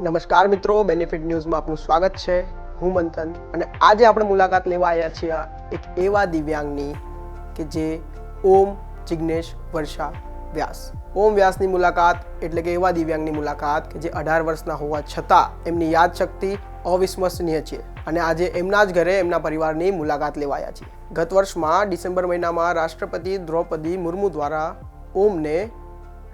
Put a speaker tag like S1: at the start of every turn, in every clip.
S1: નમસ્કાર મિત્રો બેનિફિટ ન્યૂઝમાં આપનું સ્વાગત છે. હું મંથન અને આજે આપણે મુલાકાત લેવા આવ્યા છીએ એક એવા દિવ્યાંગની કે જે ઓમ જિગ્નેશ વર્ષા વ્યાસ. ઓમ વ્યાસની મુલાકાત એટલે કે એવા દિવ્યાંગની મુલાકાત કે જે અઢાર વર્ષના હોવા છતાં એમની યાદશક્તિ અવિસ્મરણીય છે અને આજે એમના જ ઘરે એમના પરિવારની મુલાકાત લેવા આવ્યા છીએ. ગત વર્ષમાં ડિસેમ્બર મહિનામાં રાષ્ટ્રપતિ દ્રૌપદી મુર્મુ દ્વારા ઓમને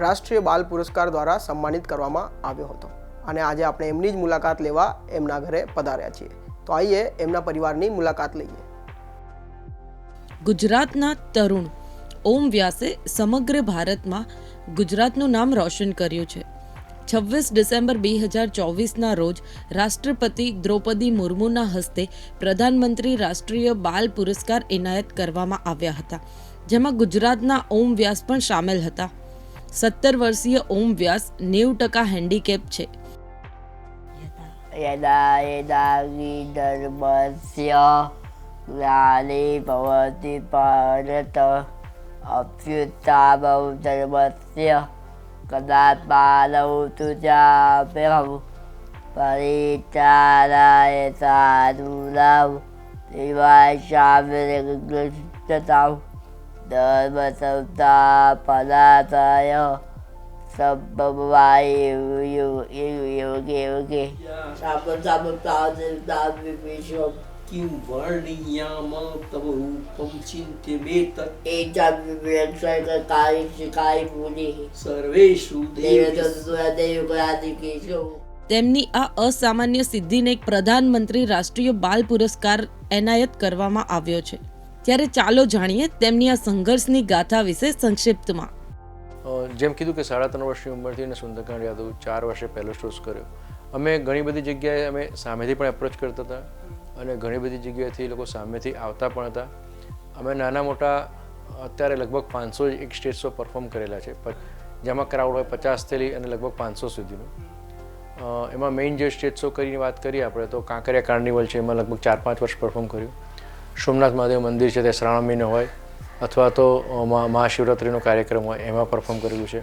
S1: રાષ્ટ્રીય બાલ પુરસ્કાર દ્વારા સન્માનિત કરવામાં આવ્યો હતો. અને આજે આપણે એમની જ મુલાકાત લેવા એમના ઘરે પધાર્યા છીએ. તો આઈએ એમના પરિવારની મુલાકાત લઈએ.
S2: ગુજરાતના તરુણ ઓમ વ્યાસે સમગ્ર ભારતમાં ગુજરાતનું નામ રોશન કર્યું છે. છવ્વીસ ડિસેમ્બર બે હજાર ચોવીસના રોજ રાષ્ટ્રપતિ દ્રૌપદી મુર્મુના હસ્તે પ્રધાનમંત્રી રાષ્ટ્રીય બાલ પુરસ્કાર એનાયત કરવામાં આવ્યા હતા, જેમાં ગુજરાતના ઓમ વ્યાસ પણ સામેલ હતા. સત્તર વર્ષીય ઓમ વ્યાસ નેવું ટકા હેન્ડીકેપ છે.
S3: ya dari dari dari Malaysia dari pergi pada tu aku tak mau dari Malaysia kenapa lu tu jadi aku dari cara satu lau di Malaysia mereka kita tahu dan masa pada saya.
S4: किं वर्णीयाम तव रूपं चिन्त्यमेतत्
S3: एतां विवेक्षकारि शिखारि मुनिः
S4: सर्वेषु देवेषु
S3: देवदेवगुणादिकेषु
S2: તેમની આ અસામાન્ય સિદ્ધિને પ્રધાનમંત્રી રાષ્ટ્રીય બાલ પુરસ્કાર એનાયત કરવામાં આવ્યો છે ત્યારે ચાલો જાણીએ તેમની આ સંઘર્ષની ગાથા વિશે સંક્ષિપ્તમાં
S5: અ, જેમ કીધું કે સાડા ત્રણ વર્ષની ઉંમરથી અને સુંદરકાંડ યાદવ ચાર વર્ષે પહેલો સ્ટોઝ કર્યો. અમે ઘણી બધી જગ્યાએ અમે સામેથી પણ એપ્રોચ કરતા હતા અને ઘણી બધી જગ્યાએથી લોકો સામેથી આવતા પણ હતા. અમે નાના મોટા, અત્યારે લગભગ પાંચસો એક સ્ટેજ શો પરફોર્મ કરેલા છે. જેમાં ક્રાઉડ હોય પચાસથી લઈ અને લગભગ પાંચસો સુધીનું. એમાં મેઇન જે સ્ટેજ શો કરીને વાત કરીએ આપણે તો કાંકરિયા કાર્નિવલ છે, એમાં લગભગ ચાર પાંચ વર્ષ પરફોર્મ કર્યું. સોમનાથ મહાદેવ મંદિર છે તે શ્રાવણ મહિનો હોય. અથવા તો મહાશિવરાત્રિનો કાર્યક્રમ હોય એમાં પરફોર્મ કરેલું છે.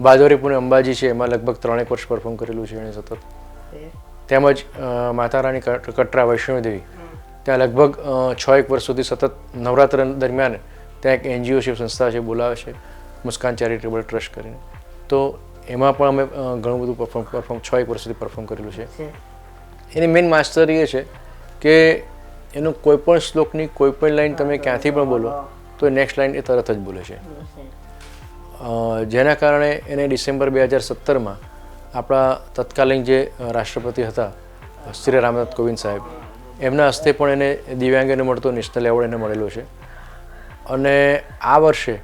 S5: બાદોરી પુણે અંબાજી છે એમાં લગભગ ત્રણેક વર્ષ પરફોર્મ કરેલું છે એણે સતત. તેમજ માતા રાણી કટ- કટરા વૈષ્ણવદેવી ત્યાં લગભગ છ એક વર્ષ સુધી સતત નવરાત્ર દરમિયાન ત્યાં એક એનજીઓ છે સંસ્થા છે બોલાવે છે મુસ્કાન ચેરિટેબલ ટ્રસ્ટ કરીને. તો એમાં પણ અમે ઘણું બધું પરફોર્મ પરફોર્મ છ એક વર્ષ સુધી પરફોર્મ કરેલું છે. એની મેઇન માસ્ટરી એ છે કે એનું કોઈ પણ શ્લોકની કોઈ પણ લાઈન તમે ક્યાંથી પણ બોલો તો નેક્સ્ટ લાઈન એ તરત જ બોલે છે. જેના કારણે એને ડિસેમ્બર બે હજાર સત્તરમાં આપણા તત્કાલીન જે રાષ્ટ્રપતિ હતા શ્રી રામનાથ કોવિંદ સાહેબ એમના હસ્તે પણ એને દિવ્યાંગને મળતો નેશનલ એવોર્ડ એને મળેલો છે. અને આ વર્ષે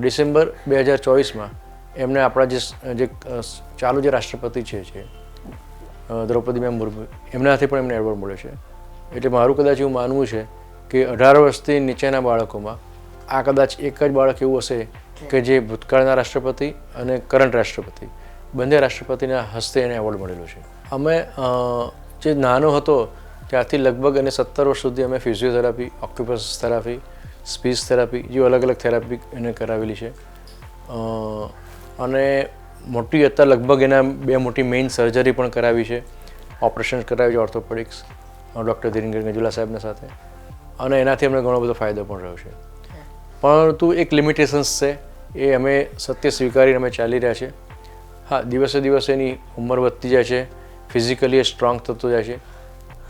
S5: ડિસેમ્બર બે હજાર ચોવીસમાં એમને આપણા જે જે ચાલુ જે રાષ્ટ્રપતિ છે દ્રૌપદી મેમ મુર્મુ એમના હાથે પણ એમને એવોર્ડ મળ્યો છે. એટલે મારું કદાચ એવું માનવું છે કે અઢાર વર્ષથી નીચેના બાળકોમાં આ કદાચ એક જ બાળક એવું હશે કે જે ભૂતકાળના રાષ્ટ્રપતિ અને કરંટ રાષ્ટ્રપતિ, બંને રાષ્ટ્રપતિના હસ્તે એને એવોર્ડ મળેલો છે. અમે જે નાનો હતો ત્યારથી લગભગ અને સત્તર વર્ષ સુધી અમે physiotherapy occupation therapy, speech therapy જેવી અલગ અલગ થેરાપી એને કરાવેલી છે. અને મોટી અત્યારે લગભગ એના બે મોટી મેઇન સર્જરી પણ કરાવી છે. ઓપરેશન કરાવી છે ઓર્થોપેડિક્સ. ડૉક્ટર ધીરેન્દ્ર ગંજુલા સાહેબના સાથે. અને એનાથી અમને ઘણો બધો ફાયદો પણ રહ્યો છે. પરંતુ એક લિમિટેશન્સ છે એ અમે સત્ય સ્વીકારીને અમે ચાલી રહ્યા છે. હા દિવસે દિવસે એની ઉંમર વધતી જાય છે ફિઝિકલી એ સ્ટ્રોંગ થતો જાય છે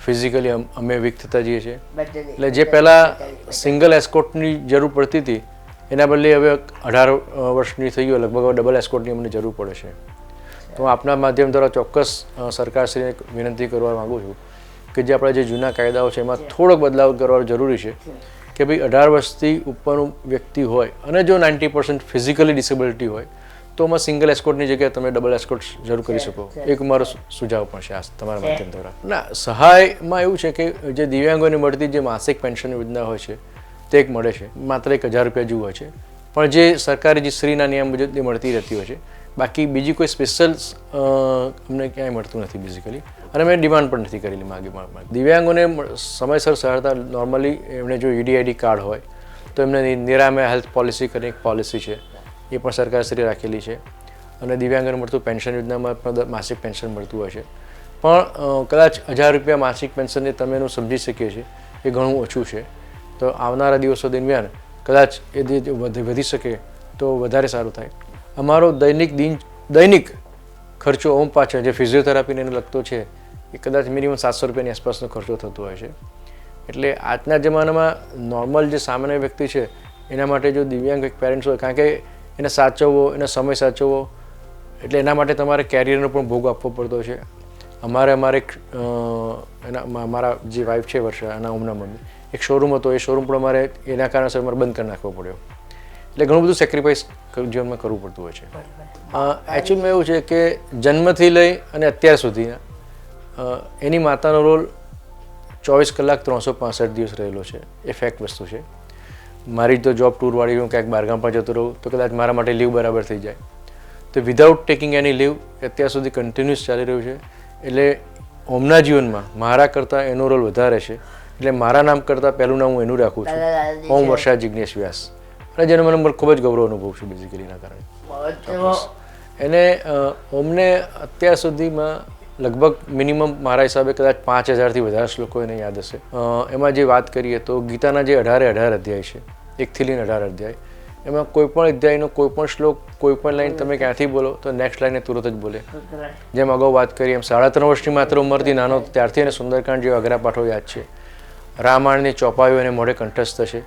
S5: ફિઝિકલી અમે વીક થતા જઈએ છીએ. એટલે જે પહેલાં સિંગલ એસ્કોટની જરૂર પડતી હતી એના બદલે હવે અઢાર વર્ષની થઈ ગયો લગભગ ડબલ એસ્કોટની અમને જરૂર પડે છે. તો હું આપના માધ્યમ દ્વારા ચોક્કસ સરકારશ્રીને એક વિનંતી કરવા માગું છું કે જે આપણા જે જૂના કાયદાઓ છે એમાં થોડોક બદલાવ કરવો જરૂરી છે કે ભાઈ અઢાર વર્ષથી ઉપરનું વ્યક્તિ હોય અને જો નાઇન્ટી પર્સન્ટ ફિઝિકલી ડિસેબિલિટી હોય તો એમાં સિંગલ એસ્કોટની જગ્યાએ તમે ડબલ એસ્કોટ જરૂર કરી શકો. એક મારો સુઝાવ પણ છે આ તમારા માધ્યમ દ્વારા. ના સહાયમાં એવું છે કે જે દિવ્યાંગોને મળતી જે માસિક પેન્શન યોજના હોય છે તે એક મળે છે. માત્ર એક હજાર રૂપિયા જેવું હોય છે. પણ જે સરકારી જે શ્રીના નિયમ મુજબ તે મળતી રહેતી હોય છે બાકી બીજી કોઈ સ્પેશિયલ અમને ક્યાંય મળતું નથી બેઝિકલી અને મેં ડિમાન્ડ પણ નથી કરેલી માગી માગમાં દિવ્યાંગોને સમયસર સહાયતા નોર્મલી એમને જો ઈડીઆઈડી કાર્ડ હોય, તો એમને નિરામે હેલ્થ પોલિસી કરીને એક પોલિસી છે. એ પણ સરકારશ્રીએ રાખેલી છે. અને દિવ્યાંગને મળતું પેન્શન યોજનામાં પણ માસિક પેન્શન મળતું હોય છે. પણ કદાચ હજાર રૂપિયા માસિક પેન્શનને તમે એનું સમજી શકીએ છીએ એ ઘણું ઓછું છે. તો આવનારા દિવસો દરમિયાન કદાચ એ વધી શકે તો વધારે સારું થાય. અમારો દૈનિક દિન, દૈનિક ખર્ચો ઓમ પાછળ જે ફિઝિયોથેરાપીને એને લગતો છે, એ કદાચ મિનિમમ સાતસો રૂપિયાની આસપાસનો ખર્ચો થતો હોય છે. એટલે આજના જમાનામાં નોર્મલ જે સામાન્ય વ્યક્તિ છે, એના માટે જો દિવ્યાંગ પેરેન્ટ્સ હોય, કારણ કે એને સાચવવો, એને સમય સાચવવો, એટલે એના માટે તમારે કેરિયરનો પણ ભોગ આપવો પડતો છે. અમારે અમારે એક એના મારા જે વાઈફ છે વર્ષા, એના ઉમના મમ્મી, એક શોરૂમ હતો, એ શોરૂમ પણ અમારે એના કારણસર અમારે બંધ કરી નાખવો પડ્યો. એટલે ઘણું બધું સેક્રિફાઈસ જીવનમાં કરવું પડતું હોય છે. એકચ્યુઅલમાં એવું છે કે જન્મથી લઈ અને અત્યાર સુધીના એની માતાનો રોલ ચોવીસ કલાક ત્રણસો પાંસઠ દિવસ રહેલો છે. એ ફેક્ટ વસ્તુ છે. મારી તો જોબ ટૂરવાળી હું ક્યાંક બહારગામ પણ જતો રહું તો કદાચ મારા માટે લીવ બરાબર થઈ જાય. તો વિધાઉટ ટેકિંગ એની લીવ અત્યાર સુધી કન્ટિન્યુઅસ ચાલી રહ્યું છે. એટલે ઓમના જીવનમાં મારા કરતાં એનો રોલ વધારે છે. એટલે મારા નામ કરતાં પહેલું નામ હું એનું રાખું છું. ઓમ વર્ષા જિજ્ઞેશ વ્યાસ. અને જેનો મને ખૂબ જ ગૌરવ અનુભવ છું બેઝિકલી એના કારણે. એને અમને ઓમને અત્યાર સુધીમાં લગભગ મિનિમમ મારા હિસાબે કદાચ પાંચ હજારથી વધારે શ્લોકો એને યાદ હશે. એમાં જે વાત કરીએ તો ગીતાના જે અઢારે અઢાર અધ્યાય છે એકથી લઈને અઢાર અધ્યાય એમાં કોઈ પણ અધ્યાયનો કોઈ પણ શ્લોક કોઈ પણ લાઈન તમે ક્યાંથી બોલો તો નેક્સ્ટ લાઈને તુરંત જ બોલે. જેમ અગાઉ વાત કરી એમ સાડા ત્રણ વર્ષની માત્ર ઉંમરથી નાનો ત્યારથી એને સુંદરકાંડ જેવા અઘરા પાઠો યાદ છે. રામાયણની ચોપાઈઓ એને મોઢે કંઠસ્થ છે.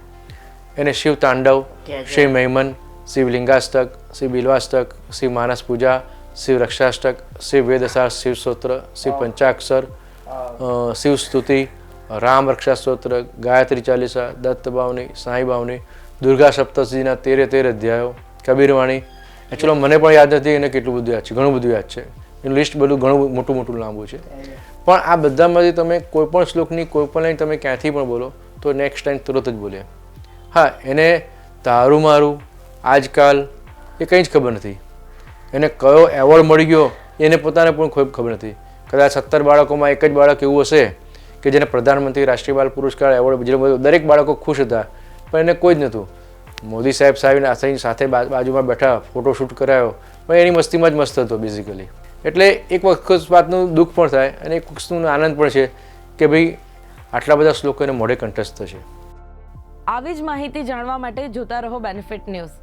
S5: એને શિવ તાંડવ શ્રી મહિમન શિવ લિંગાષ્ટક શિવ બિલવાષ્ટક શિવ માનસ પૂજા શિવ રક્ષાષ્ટક શિવ વેદશાસ્ત્ર શિવ સ્તોત્ર શિવ પંચાક્ષર શિવ સ્તુતિ રામ રક્ષા સ્તોત્ર ગાયત્રી ચાલીસા દત્ત બાવની સાંઈ બાવની દુર્ગા સપ્તશતીના તેરે તેર અધ્યાયો કબીરવાણી એકચ્યુઅલી મને પણ યાદ નથી એને કેટલું બધું યાદ છે ઘણું બધું યાદ છે. એનું લિસ્ટ બધું ઘણું મોટું મોટું લાંબુ છે. પણ આ બધામાંથી તમે કોઈ પણ શ્લોકની કોઈ પણ લાઈન તમે ક્યાંથી પણ બોલો તો નેક્સ્ટ ટાઈમ તરત જ બોલે હા, એને તારું મારું, આજકાલ, એ કંઈ જ ખબર નથી. એને કયો એવોર્ડ મળી ગયો, એને પોતાને પણ ખૂબ ખબર નથી. કદાચ સત્તર બાળકોમાં એક જ બાળક એવું હશે કે જેને પ્રધાનમંત્રી રાષ્ટ્રીય બાલ પુરસ્કાર એવોર્ડ બીજો દરેક બાળકો ખુશ હતા, પણ એને કોઈ જ નહોતું. મોદી સાહેબ સાહેબ સાથે બાજુમાં બેઠા ફોટોશૂટ કરાયો, પણ એની મસ્તીમાં જ મસ્ત હતો બેઝિકલી એટલે એક વખત વાતનું દુઃખ પણ થાય અને એક વખતનું આનંદ પણ છે કે ભાઈ આટલા બધા શ્લોકો એને મોઢે કંઠસ્થ છે
S2: આવી જ માહિતી જાણવા માટે જોતા રહો બેનિફિટ ન્યૂઝ